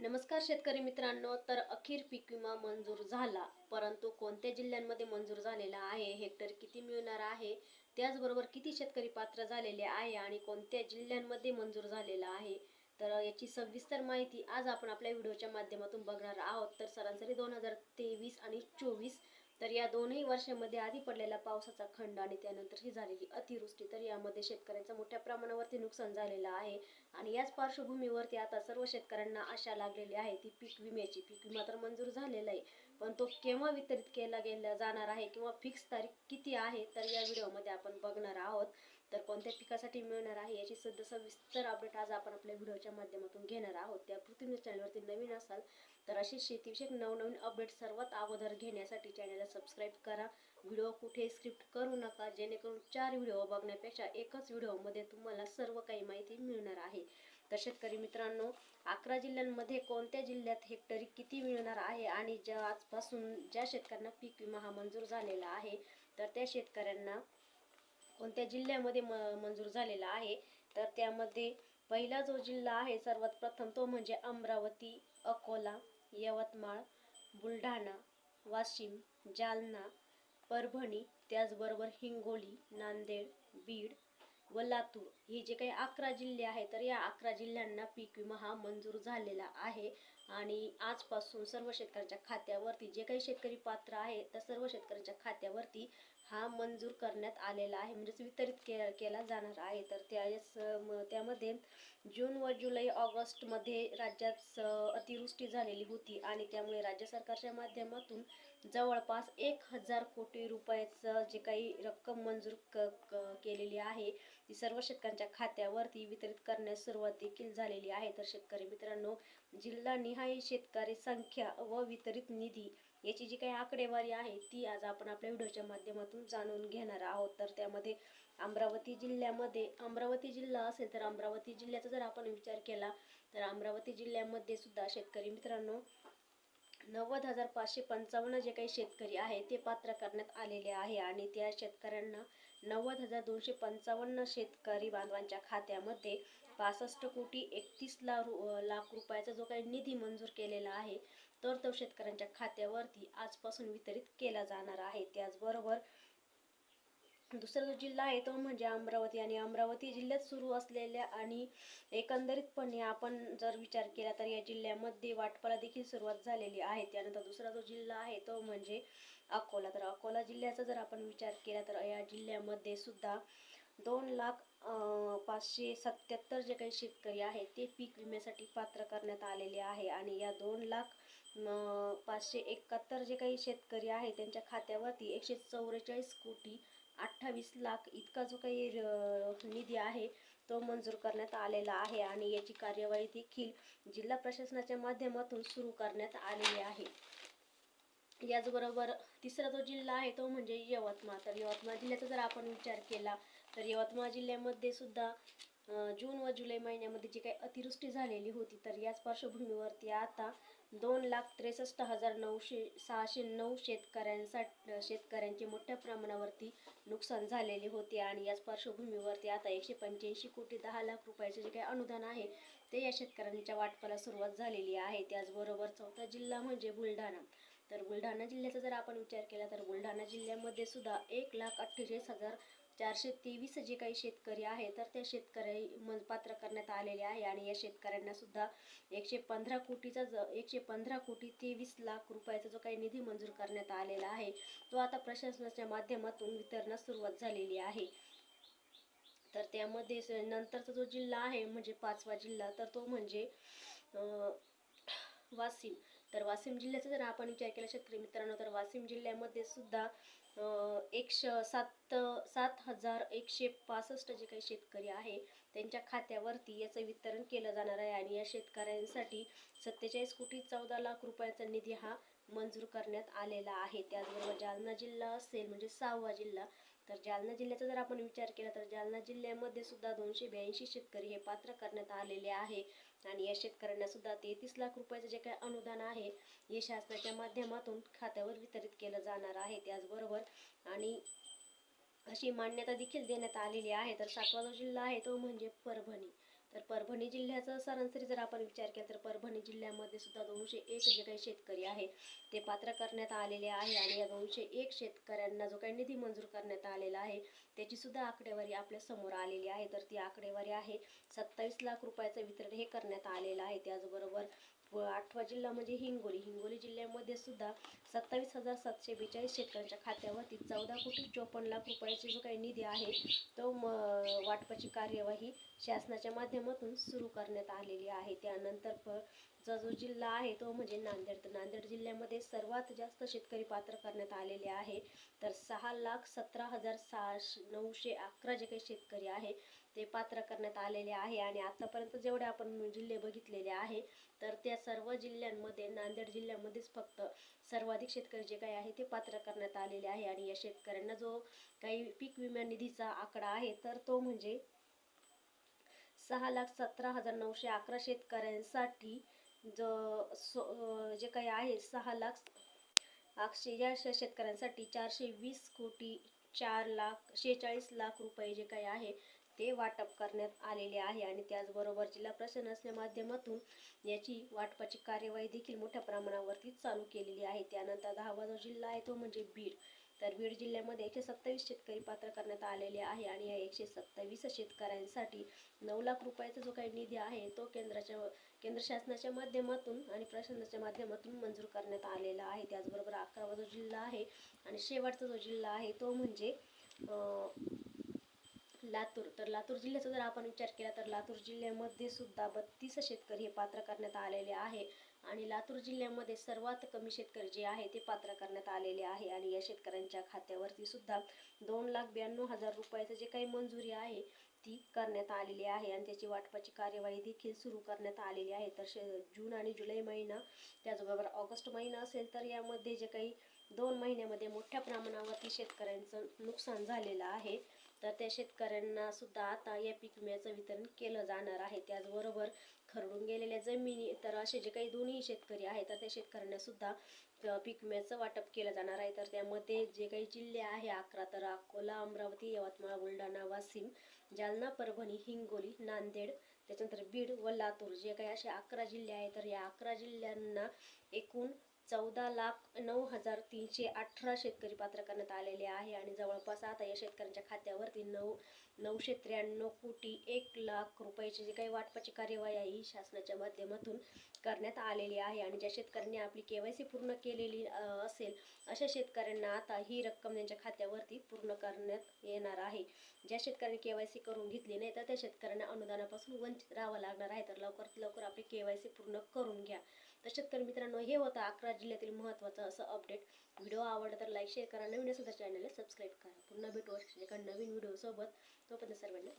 नमस्कार शेतकरी मित्रांनो तर अखेर पीक विमा मंजूर झाला परंतु कोणत्या जिल्ह्यांमध्ये मंजूर झालेला आहे हेक्टर किती मिळणार आहे त्याचबरोबर किती शेतकरी पात्र झालेले आहे आणि कोणत्या जिल्ह्यांमध्ये मंजूर झालेला आहे तर याची सविस्तर माहिती आज आपण आपल्या व्हिडिओच्या माध्यमातून बघणार आहोत. तर सरासरी दोन हजार तेवीस आणि चोवीस तर या दोनही वर्षामध्ये आधी पडलेला पावसाचा खंड आणि त्यानंतर ही झालेली अतिवृष्टी तर यामध्ये शेतकऱ्यांचं मोठ्या प्रमाणावरती नुकसान झालेलं आहे. आणि याच पार्श्वभूमीवरती आता सर्व शेतकऱ्यांना आशा लागलेली आहे ती पीक विम्याची. पीक विमा तर मंजूर झालेला आहे पण तो केव्हा वितरित केला गेला जाणार आहे किंवा फिक्स तारीख किती आहे तर या व्हिडिओमध्ये आपण बघणार आहोत. तर कोणत्या पिकासाठी मिळणार आहे याची सध्या सविस्तर अपडेट आज आपण आपल्या व्हिडिओच्या माध्यमातून घेणार आहोत. त्या पृथ्वी चॅनलवरती नवीन असाल तर असे शेतीविषयक नवनवीन अपडेट सर्वात अगोदर घेण्यासाठी चॅनलला सबस्क्राईब करा. व्हिडिओ कुठे स्क्रिप्ट करू नका जेणेकरून चार व्हिडिओ बघण्यापेक्षा एकच व्हिडिओमध्ये तुम्हाला सर्व काही माहिती मिळणार आहे. तर शेतकरी मित्रांनो अकरा जिल्ह्यांमध्ये कोणत्या जिल्ह्यात हेक्टरी किती मिळणार आहे आणि ज्या आजपासून ज्या शेतकऱ्यांना पीक विमा हा मंजूर झालेला आहे तर त्या शेतकऱ्यांना कोणत्या जिल्ह्यामध्ये म मंजूर झालेला आहे तर त्यामध्ये पहिला जो जिल्हा आहे सर्वात प्रथम तो म्हणजे अमरावती अकोला यवतमाळ बुलढाणा वाशिम जालना परभणी त्याचबरोबर हिंगोली नांदेड बीड व लातूर हे जे काही अकरा जिल्हे आहेत तर या अकरा जिल्ह्यांना पीक विमा हा मंजूर झालेला आहे. आणि आजपासून सर्व शेतकऱ्यांच्या खात्यावरती जे काही शेतकरी पात्र आहे तर सर्व शेतकऱ्यांच्या खात्यावरती हा मंजूर करण्यात आलेला आहे. म्हणजेच वितरित के केला जाणार आहे. तर त्यास म- त्यामध्ये जून व जुलै ऑगस्टमध्ये राज्यात स- अतिवृष्टी झालेली होती आणि त्यामुळे राज्य सरकारच्या माध्यमातून जवळपास एक हजार कोटी रुपयाचं जे काही रक्कम मंजूर क क केलेली आहे ती सर्व शेतकऱ्यांच्या खात्यावरती वितरित करण्यास सुरुवात देखील झालेली आहे. तर शेतकरी मित्रांनो जिल्हानिहाय शेतकरी संख्या व वितरित निधी याची जी काही आकडेवारी आहे ती आज आपण आपल्या व्हिडिओच्या माध्यमातून जाणून घेणार आहोत. तर त्यामध्ये अमरावती जिल्ह्यामध्ये अमरावती जिल्हा असेल तर अमरावती जिल्ह्याचा जर आपण विचार केला तर अमरावती जिल्ह्यामध्ये सुद्धा शेतकरी मित्रांनो नव्वद हजार पाचशे पंचावन्न जे काही शेतकरी आहे ते पात्र करण्यात आलेले आहे. आणि त्या शेतकऱ्यांना नव्वद हजार दोनशे पंचावन्न शेतकरी बांधवांच्या खात्यामध्ये पासष्ट कोटी एकतीस लाख लाख रुपयाचा जो काही निधी मंजूर केलेला आहे तर तो शेतकऱ्यांच्या खात्यावरती आजपासून वितरित केला जाणार आहे. त्याचबरोबर दुसरा जो जिल्हा आहे तो म्हणजे अमरावती. आणि अमरावती जिल्ह्यात सुरू असलेल्या आणि एकंदरीतपणे आपण जर विचार केला तर या जिल्ह्यामध्ये वाटपाला देखील सुरुवात झालेली आहे. त्यानंतर दुसरा जो जिल्हा आहे तो म्हणजे अकोला. तर अकोला जिल्ह्याचा जर आपण विचार केला तर या जिल्ह्यामध्ये सुद्धा दोन लाख पाचशे सत्याहत्तर जे काही शेतकरी आहेत ते पीक विम्यासाठी पात्र करण्यात आलेले आहे. आणि या दोन लाख अं, पाचशे एकाहत्तर जे काही शेतकरी आहे त्यांच्या खात्यावरती एकशे चौवेचाळीस कोटी अठ्ठावीस लाख इतका जो काही निधी आहे तो मंजूर करण्यात आलेला आहे आणि याची कार्यवाही देखील जिल्हा प्रशासनाच्या माध्यमातून सुरू करण्यात आलेली आहे. याचबरोबर तिसरा जो जिल्हा आहे तो म्हणजे यवतमाळ. तर यवतमाळ जिल्ह्याचा जर आपण विचार केला तर यवतमाळ जिल्ह्यामध्ये सुद्धा जून व जुलै महिन्यामध्ये जी काही अतिवृष्टी झालेली होती तर याच पार्श्वभूमीवरती आता दोन लाख त्रेसष्ट हजार नऊशे सहाशे नऊ शेतकऱ्यांसाठी शेतकऱ्यांचे मोठ्या प्रमाणावरती नुकसान झालेले होते आणि याच पार्श्वभूमीवरती आता एकशे पंच्याऐंशी कोटी दहा लाख रुपयाचे जे काही अनुदान आहे ते या शेतकऱ्यांच्या वाटपाला सुरुवात झालेली आहे. त्याचबरोबर चौथा जिल्हा म्हणजे बुलढाणा. तर बुलढाणा जिल्ह्याचा जर आपण विचार केला तर बुलढाणा जिल्ह्यामध्ये सुद्धा एक लाख अठ्ठेचाळीस हजार चारशे तेवीस जे काही शेतकरी आहे तर त्या शेतकरी म पात्र करण्यात आलेले आहे आणि या शेतकऱ्यांना सुद्धा एकशे पंधरा कोटीचा ज एकशे पंधरा कोटी तेवीस लाख रुपयाचा जो काही निधी मंजूर करण्यात आलेला आहे तो आता प्रशासनाच्या माध्यमातून वितरणास सुरुवात झालेली आहे. तर त्यामध्ये नंतरचा जो जिल्हा आहे म्हणजे पाचवा जिल्हा तर तो म्हणजे वाशिम. तर वाशिम जिल्ह्याचा जर आपण विचार केला शेतकरी मित्रांनो तर वाशिम जिल्ह्यामध्ये सुद्धा एकश सात सात हजार एकशे पासष्ट जे काही शेतकरी आहे त्यांच्या खात्यावरती याचं वितरण केलं जाणार आहे आणि या शेतकऱ्यांसाठी सत्तेचाळीस कोटी चौदा लाख रुपयाचा निधी हा मंजूर करण्यात आलेला आहे. त्याचबरोबर जालना जिल्हा असेल म्हणजे सहावा जिल्हा तर जालना जिल्ह्याचा जर आपण विचार केला तर जालना जिल्ह्यामध्ये सुद्धा दोनशे ब्याऐंशी शेतकरी हे पात्र करण्यात आलेले आहे. आणि या शेतकऱ्यांना सुद्धा तेहतीस लाख रुपयाचं जे काही अनुदान आहे हे शासनाच्या माध्यमातून खात्यावर वितरित केलं जाणार आहे. त्याचबरोबर आणि अशी मान्यता देखील देण्यात आलेली आहे. तर सातवा जो जिल्हा आहे तो म्हणजे परभणी. तर परभणी जिल्ह्याचा सरासरी जर आपण विचार केला तर परभणी जिल्ह्यामध्ये सुद्धा दोनशे एक जे काही शेतकरी आहे ते पात्र करण्यात आलेले आहे आणि या दोनशे एक शेतकऱ्यांना जो काही निधी मंजूर करण्यात आलेला आहे त्याची सुद्धा आकडेवारी आपल्यासमोर आलेली आहे. तर ती आकडेवारी आहे सत्तावीस लाख रुपयाचं वितरण हे करण्यात आलेलं आहे. त्याचबरोबर व आठवा जिल्हा म्हणजे हिंगोली. हिंगोली जिल्ह्यामध्ये सुद्धा सत्तावीस हजार सातशे बेचाळीस शेतकऱ्यांच्या खात्यावरती चौदा कोटी चोपन्न लाख रुपयाचा जो काही निधी आहे तो म वाटपाची कार्यवाही शासनाच्या माध्यमातून सुरू करण्यात आलेली आहे. त्यानंतर प चा जो जिल्हा आहे तो म्हणजे नांदेड. तर नांदेड जिल्ह्यामध्ये सर्वात जास्त शेतकरी पात्र करण्यात आलेले आहे. तर सहा लाख सतरा हजार सहाशे नऊशे अकरा जे काही शेतकरी आहे ते पात्र करण्यात आलेले आहे. आणि आतापर्यंत जेवढे आपण जिल्हे बघितलेले आहे तर त्या सर्व जिल्ह्यांमध्ये नांदेड जिल्ह्यामध्येच फक्त सर्वाधिक शेतकरी जे काही आहे ते पात्र करण्यात आलेले आहे. आणि या शेतकऱ्यांना जो काही पीक विमा निधीचा आकडा आहे तर तो म्हणजे सहा लाख सतरा हजार नऊशे अकरा शेतकऱ्यांसाठी जो सो जे काही आहे सहा लाख आठशे या शेतकऱ्यांसाठी चारशे वीस कोटी चार लाख शेहेचाळीस लाख रुपये जे काही आहे ते वाटप करण्यात आलेले आहे. आणि त्याचबरोबर जिल्हा प्रशासनाच्या माध्यमातून याची वाटपाची कार्यवाही देखील मोठ्या प्रमाणावरती चालू केलेली आहे. त्यानंतर दहावा जो जिल्हा आहे तो म्हणजे बीड. तर बीड जिल्ह्यामध्ये एकशे सत्तावीस शेतकरी पात्र करण्यात आलेले आहे आणि या एकशे सत्तावीस शेतकऱ्यांसाठी नऊ लाख रुपयाचा जो काही निधी आहे तो केंद्राच्या केंद्र शासनाच्या माध्यमातून आणि प्रशासनाच्या माध्यमातून मंजूर करण्यात आलेला आहे. त्याचबरोबर अकरावा जो जिल्हा आहे आणि शेवटचा जो जिल्हा आहे तो म्हणजे लातूर. तर लातूर जिल्ह्याचा जर आपण विचार केला तर लातूर जिल्ह्यामध्ये सुद्धा बत्तीस शेतकरी हे पात्र करण्यात आलेले आहे. आणि लातूर जिल्ह्यामध्ये सर्वात कमी शेतकरी जे आहे ते पात्र करण्यात आलेले आहे. आणि या शेतकऱ्यांच्या खात्यावरती सुद्धा दोन लाख ब्याण्णव हजार रुपयाचं जे काही मंजुरी आहे ती करण्यात आलेली आहे. आणि त्याची वाटपाची कार्यवाही देखील सुरू करण्यात आलेली आहे. तर शे जून आणि जुलै महिना त्याचबरोबर ऑगस्ट महिना असेल तर यामध्ये जे काही दोन महिन्यामध्ये मोठ्या प्रमाणावरती शेतकऱ्यांचं नुकसान झालेलं आहे. तर त्या शेतकऱ्यांना सुद्धा आता या पीक विम्याचं वितरण केलं जाणार आहे. त्याचबरोबर खरडून गेलेल्या जमिनी तर असे जे काही दोन्ही शेतकरी आहेत तर त्या शेतकऱ्यांना सुद्धा पीक विम्याचं वाटप केलं जाणार आहे. तर त्यामध्ये जे काही जिल्हे आहे अकरा तर अकोला अमरावती यवतमाळ बुलढाणा वाशिम जालना परभणी हिंगोली नांदेड त्याच्यानंतर बीड व लातूर जे काही असे अकरा जिल्हे आहेत तर या अकरा जिल्ह्यांना एकूण चौदा लाख नऊ हजार तीनशे अठरा शेतकरी पात्र करण्यात आलेले आहे. आणि जवळपास आता या शेतकऱ्यांच्या खात्यावरती नऊ नऊशे त्र्याण्णव कोटी एक लाख रुपयाची जी काही वाटपाची कार्यवाही आहे ही शासनाच्या माध्यमातून करण्यात आलेली आहे. आणि ज्या शेतकऱ्यांनी आपली के वाय सी पूर्ण केलेली असेल अशा शेतकऱ्यांना आता ही रक्कम त्यांच्या खात्यावरती पूर्ण करण्यात येणार आहे. ज्या शेतकऱ्यांनी के वाय सी करून घेतली नाही तर त्या शेतकऱ्यांना अनुदानापासून वंचित राहावं लागणार आहे. तर लवकरात लवकर आपली के वाय सी पूर्ण करून घ्या. तर शेतकरी मित्रांनो हे होतं अकरा जिल्ह्यातील महत्त्वाचं असं अपडेट. व्हिडिओ आवडला तर लाईक शेअर करा. नवीन असेल तर चॅनलला सबस्क्राईब करा. पुन्हा भेटू एका नवीन व्हिडिओसोबत. no puedes hacer verlo.